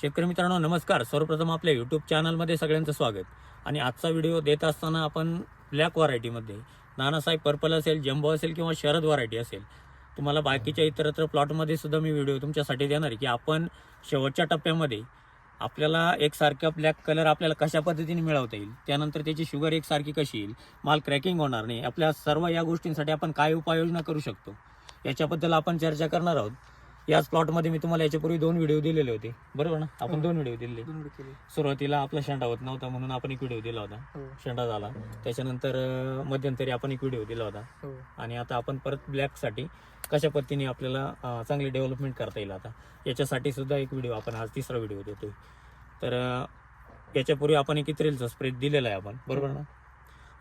शेतकरी मित्रांनो नमस्कार. सर्वप्रथम आपल्या यूट्यूब चॅनलमध्ये सगळ्यांचं स्वागत. आणि आजचा व्हिडिओ देत असताना आपण ब्लॅक व्हरायटीमध्ये नानासाहेब पर्पल असेल जम्बो असेल किंवा शरद व्हरायटी असेल तुम्हाला बाकीच्या इतरत्र प्लॉटमध्ये सुद्धा मी व्हिडिओ तुमच्यासाठी देणार की आपण शेवटच्या टप्प्यामध्ये आपल्याला एकसारखा ब्लॅक कलर आपल्याला कशा पद्धतीने मिळवता येईल त्यानंतर त्याची शुगर एकसारखी कशी येईल माल क्रॅकिंग होणार नाही आपल्या सर्व या गोष्टींसाठी आपण काय उपाययोजना करू शकतो याच्याबद्दल आपण चर्चा करणार आहोत. याच प्लॉटमध्ये मी तुम्हाला याच्यापूर्वी दोन व्हिडिओ दिलेले होते. बरोबर ना? आपण हो. दोन व्हिडिओ दोन केले. सुरुवातीला आपला शेंडा होत नव्हता म्हणून आपण एक व्हिडिओ दिला होता. हो. शेंडा झाला. त्याच्यानंतर अं, मध्यंतरी आपण एक व्हिडिओ दिला होता. हो. आणि आता आपण परत ब्लॅकसाठी कशा पद्धतीने आपल्याला अं, चांगली डेव्हलपमेंट करता येईल आता? याच्यासाठी सुद्धा एक व्हिडिओ आपण आज तिसरा व्हिडिओ देतोय. तर अं, याच्यापूर्वी आपण एक इथरेलचा स्प्रे दिलेला आहे आपण. बरोबर ना?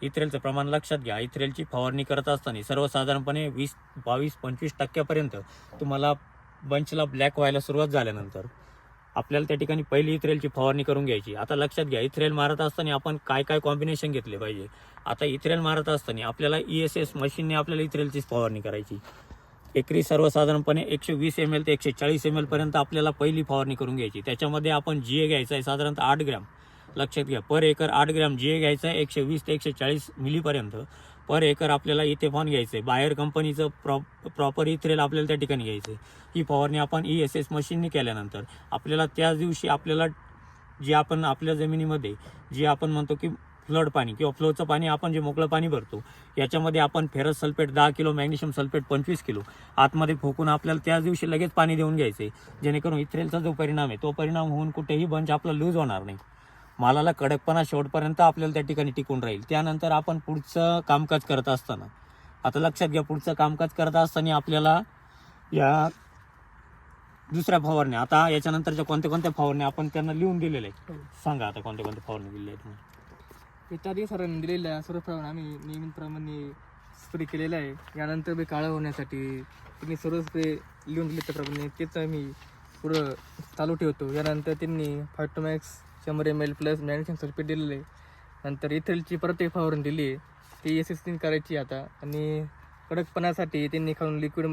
इथरेलचं प्रमाण लक्षात घ्या. इथरेलची फवारणी करत असताना सर्वसाधारणपणे वीस बावीस पंचवीस टक्क्यापर्यंत तुम्हाला बंचला ब्लॅक व्हायला सुरुवात झाल्यानंतर आपल्याला त्या ठिकाणी पहिली इथ्रेलची फवारणी करून घ्यायची. आता लक्षात घ्या इथ्रेल मारत असताना आपण काय काय कॉम्बिनेशन घेतले पाहिजे? आता इथ्रेल मारत असताना आपल्याला ई एस एस मशीनने आपल्याला इथ्रेलचीच फवारणी करायची. एकरी सर्वसाधारणपणे एकशे वीस एम एल ते एकशे चाळीस एम एलपर्यंत आपल्याला पहिली फवारणी करून घ्यायची. त्याच्यामध्ये आपण जी ए घ्यायचा आहे साधारणतः आठ ग्रॅम. लक्षात घ्या पर एकर आठ ग्रॅम जी ए घ्यायचा आहे एकशे वीस ते एकशे चाळीस मिलीपर्यंत पर एकर आपल्याला इथेफॉन घ्यायचं आहे बाहेर कंपनीचं प्रॉप प्रॉपर इथरेल आपल्याला त्या ठिकाणी घ्यायचं आहे ही फवारणी आपण ई एस एस मशीनने केल्यानंतर आपल्याला त्याच दिवशी आपल्याला जे आपण आपल्या जमिनीमध्ये जे आपण म्हणतो की फ्लड पाणी किंवा फ्लोचं पाणी आपण जे मोकळं पाणी भरतो याच्यामध्ये आपण फेरस सल्फेट दहा किलो मॅग्नेशियम सल्फेट पंचवीस किलो आतमध्ये फोकून आपल्याला त्याच दिवशी लगेच पाणी देऊन घ्यायचं आहे जेणेकरून इथरेलचा जो परिणाम आहे तो परिणाम होऊन कुठेही बंच आपला लूज होणार नाही. मालाला कडकपणा शेवटपर्यंत आपल्याला त्या ठिकाणी टिकून राहील. त्यानंतर आपण पुढचं कामकाज करत असताना आता लक्षात घ्या पुढचं कामकाज करत असताना आपल्याला या दुसऱ्या फवारण्या आता याच्यानंतरच्या कोणत्या कोणत्या फवारण्या आपण त्यांना लिहून दिलेल्या आहेत? हो. सांगा आता कोणत्या कोणत्या फवारणी दिलेल्या आहेत तुम्ही. इत्यादी दिवसांनी दिलेल्या सर्वप्रमाणे आम्ही नियमितप्रमाणे स्प्रे केलेला आहे. यानंतर बी काळं होण्यासाठी त्यांनी सर्व स्प्रे लिहून दिले त्याप्रमाणे तेच आम्ही पुढं चालू ठेवतो. यानंतर त्यांनी फायटोमॅक्स शंभर M L plus magnesium sulphate दिलेलं आहे. नंतर इथेलची परत एक फवारणी दिली आहे. ती एस एस करायची आता. आणि कडकपणासाठी त्यांनी खाऊन लिक्विड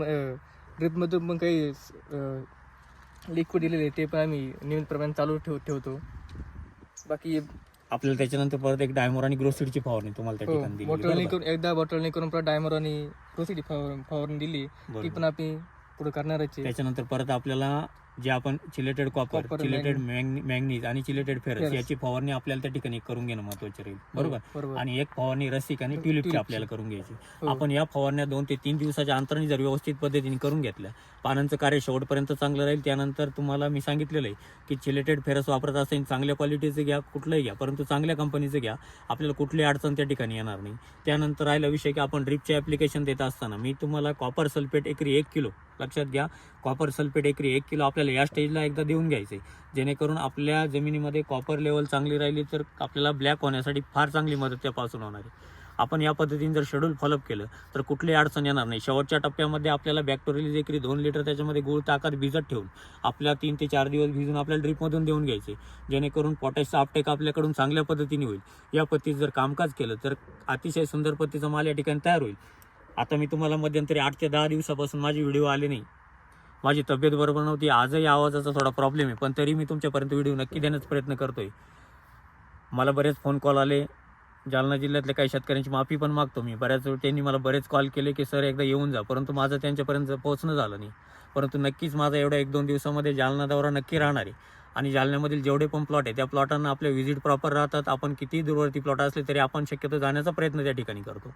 ड्रिपमधून पण काही लिक्विड दिलेले आहे. ते पण आम्ही नियमितप्रमाणे चालू ठेव ठेवतो. बाकी आपल्याला त्याच्यानंतर परत एक डायमोर आणि ग्रोसिडची फवारणी तुम्हाला त्या ठिकाणी दिली. बॉटलने बरोबर? करून एकदा बॉटलने करून परत डायमर आणि प्रोसिडी फवारणी दिली. ती बरोबर. पण आम्ही पुढे करणारच आहे. त्याच्यानंतर परत आपल्याला जे आपण chelated copper Copper, chelated manganese आणि चिलेटेड फेरस Ferrous. याची फवारणी आपल्याला त्या ठिकाणी करून घेणं महत्त्वाचे राहील. बरोबर? बरोबर. आणि एक फवारणी रसिक आणि ट्युलिपची Tulipची. आपल्याला करून घ्यायची. हो. आपण या फवारण्या दोन ते तीन दिवसाच्या अंतराने जर व्यवस्थित पद्धतीने करून घेतल्या पानांचं कार्य शेवटपर्यंत चांगलं राहील. त्यानंतर तुम्हाला मी सांगितलेलं आहे की चिलेटेड फेरस वापरत असेल चांगल्या क्वालिटीचं घ्या कुठलंही घ्या परंतु चांगल्या कंपनीचं घ्या. आपल्याला कुठली अडचण त्या ठिकाणी येणार नाही. त्यानंतर राहिला विषय की आपण ड्रिपचे ॲप्लिकेशन देत असताना मी तुम्हाला कॉपर सल्फेट एकरी एक किलो लक्षात घ्या. कॉपर सल्फेट एकरी एक किलो आपल्याला या स्टेजला एकदा देऊन घ्यायचे जेणेकरून आपल्या जमिनीमध्ये कॉपर लेवल चांगली राहिली तर आपल्याला ब्लॅक होण्यासाठी फार चांगली मदत त्यापासून होणार आहे. आपण या पद्धतीने जर शेड्यूल फॉलोअप केलं तर कुठलीही अडचण येणार नाही. शेवटच्या टप्प्यामध्ये आपल्याला बॅक्टोरियल एकरी दोन लिटर त्याच्यामध्ये गुळ ताकद भिजत ठेवून आपल्या तीन ते चार दिवस भिजून आपल्याला ड्रिपमधून देऊन घ्यायचे जेणेकरून पोटॅशचा आपटेक आपल्याकडून चांगल्या पद्धतीने होईल. या पद्धतीत जर कामकाज केलं तर अतिशय सुंदर पद्धतीचा माल या ठिकाणी तयार होईल. आता मी तुम्हाला मध्यंतरी आठ ते दहा दिवसापासून माझे व्हिडिओ आले नाही. माझी तब्येत बरोबर नव्हती. आजही आवाजाचा थोडा प्रॉब्लेम आहे. पण तरी मी तुमच्यापर्यंत व्हिडिओ नक्की देण्याचा प्रयत्न करतोय. मला बरेच फोन कॉल आले. जालना जिल्ह्यातल्या काही शेतकऱ्यांची माफी पण मागतो मी. बऱ्याच वेळ त्यांनी मला बरेच कॉल केले की सर एकदा येऊन जा. परंतु माझं त्यांच्यापर्यंत पोहोचणं झालं नाही. परंतु नक्कीच माझा एवढ्या एक दोन दिवसामध्ये जालना दौरा नक्की राहणार आहे. आणि जालन्यामधील जेवढे पण प्लॉट आहे त्या प्लॉटांना आपले व्हिजिट प्रॉपर राहतात. आपण कितीही दूरवरती प्लॉट असले तरी आपण शक्यतो जाण्याचा प्रयत्न त्या ठिकाणी करतो.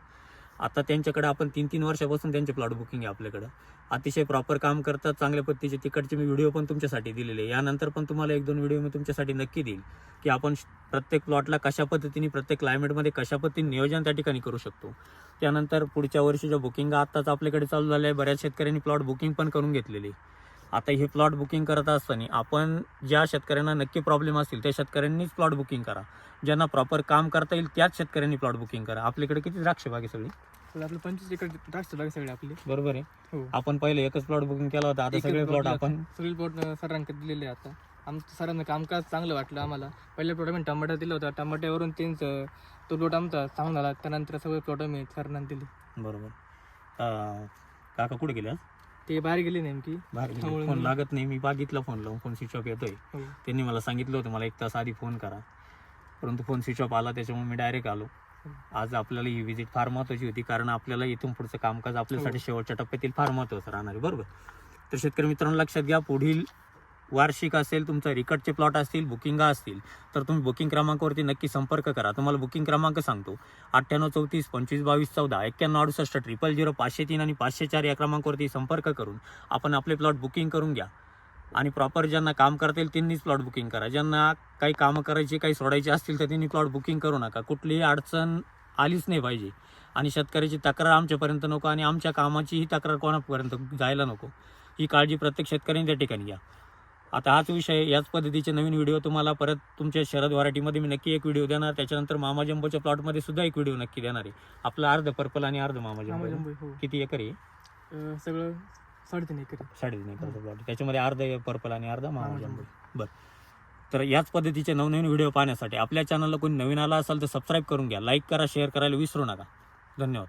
आता त्यांच्याकडे आपण तीन तीन वर्षापासून त्यांचे प्लॉट बुकिंग आहे आपल्याकडं अतिशय प्रॉपर काम करतात चांगल्या पद्धतीचे तिकडचे मी व्हिडिओ पण तुमच्यासाठी दिलेले आहे. यानंतर पण तुम्हाला एक दोन व्हिडिओ मी तुमच्यासाठी नक्की देईल की आपण श- प्रत्येक प्लॉटला कशा पद्धतीने प्रत्येक क्लायमेटमध्ये कशा पद्धतीने नियोजन त्या ठिकाणी करू शकतो त्यानंतर पुढच्या वर्षीच्या बुकिंग आत्ताच आपल्याकडे चालू झालं आहे बऱ्याच शेतकऱ्यांनी प्लॉट बुकिंग पण करून घेतलेले आहे. आता हे प्लॉट बुकिंग करत असताना आपण ज्या शेतकऱ्यांना नक्की प्रॉब्लेम असतील त्या शेतकऱ्यांनीच प्लॉट बुकिंग करा. ज्यांना प्रॉपर काम करता येईल त्याच शेतकऱ्यांनी प्लॉट बुकिंग करा. आपल्याकडे किती द्राक्ष बाग सगळी? आपलं पंचवीस एकर द्राक्ष बाग सगळे आपले. बरोबर आहे. हो. आपण पहिले एकच प्लॉट बुकिंग केला होता आता सगळे प्लॉट आपण सगळे प्लॉट सरांकडे दिलेले आता. आमचं सरांना कामकाज चांगलं वाटलं आम्हाला. पहिल्या प्लॉट आम्ही टमाटर दिलं होतं. टमाट्यावरून त्यांचं तो प्लॉट आमचा चांगला झाला त्यानंतर सगळे प्लॉट आम्ही सरांना दिले. बरोबर. काका कुठे गेले? ते बाहेर गेले नेमकी. बाहेर गेले. त्यामुळे फोन मी- लागत नाही. मी बघितला फोन लावून. फोन स्विच ऑफ येतोय. हो. त्यांनी मला सांगितलं होतं मला एक तास आधी फोन करा. परंतु फोन स्विच ऑफ आला त्याच्यामुळे मी डायरेक्ट आलो. आज आपल्याला ही विजिट फार महत्वाची होती कारण आपल्याला इथून पुढचं कामकाज आपल्यासाठी हो. शेवटच्या टप्प्यातील फार महत्वाचं राहणार आहे. बरोबर? तर शेतकरी मित्रांनो लक्षात घ्या पुढील वार्षिक असेल तुमचं रिकटचे प्लॉट असतील बुकिंग असतील तर तुम्ही बुकिंग क्रमांकावरती नक्की संपर्क करा. तुम्हाला बुकिंग क्रमांक सांगतो. अठ्ठ्याण्णव चौतीस पंचवीस बावीस चौदा एक्क्याण्णव अडुसष्ट ट्रिपल झिरो पाचशे तीन आणि पाचशे चार या क्रमांकावरती संपर्क करून आपण आपले प्लॉट बुकिंग करून घ्या. आणि प्रॉपर ज्यांना काम करता येईल त्यांनीच प्लॉट बुकिंग करा. ज्यांना काही कामं करायची काही सोडायची असतील तर त्यांनी प्लॉट बुकिंग करू नका. कुठलीही अडचण आलीच नाही पाहिजे. आणि शेतकऱ्याची तक्रार आमच्यापर्यंत नको आणि आमच्या कामाचीही तक्रार कोणापर्यंत जायला नको. ही काळजी प्रत्येक शेतकऱ्यांनी त्या ठिकाणी घ्या. आता हाच विषय याच पद्धतीचे नवीन व्हिडिओ तुम्हाला परत तुमच्या शरद व्हरायटीमध्ये मी नक्की एक व्हिडिओ देणार. त्याच्यानंतर मामा जंबोच्या प्लॉटमध्ये सुद्धा एक व्हिडिओ नक्की देणार आहे. आपलं अर्ध पर्पल आणि अर्ध मामा जंबो हो. किती एकर आहे? सगळं साडेतीन एकर. साडेतीन एकरचा प्लॉट त्याच्यामध्ये अर्ध पर्पल आणि अर्ध मामा जंबो. बरं. तर याच पद्धतीचे नवनवीन व्हिडिओ पाहण्यासाठी आपल्या चॅनलला कोणी नवीन आला असाल तर सबस्क्राईब करून घ्या. लाईक करा शेअर करायला विसरू नका. धन्यवाद.